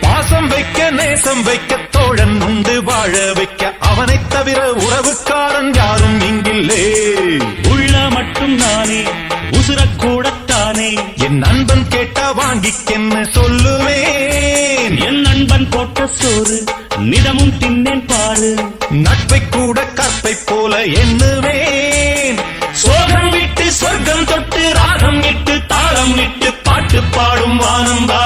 பாசம் வைக்க நேசம் வைக்க தோழன் உண்டு வாழ வைக்க அவனைத் தவிர உறவுக்காரன் யாரும் இங்கில்லே. உள்ள மட்டும் நானே உசுரக்கூடத்தானே என் நண்பன் கேட்டா வாங்கிக்கென்னு சொல்லுவேன்? என் நண்பன் போட்ட சோறு நிதமும் தின்னேன் பாரு நட்பை கூட கற்பை போல எண்ணுவேன். சோகம் விட்டு சொர்க்கம் தொட்டு ராகம் இட்டு தாளம் விட்டு பாட்டு பாடும் வானம் பாடி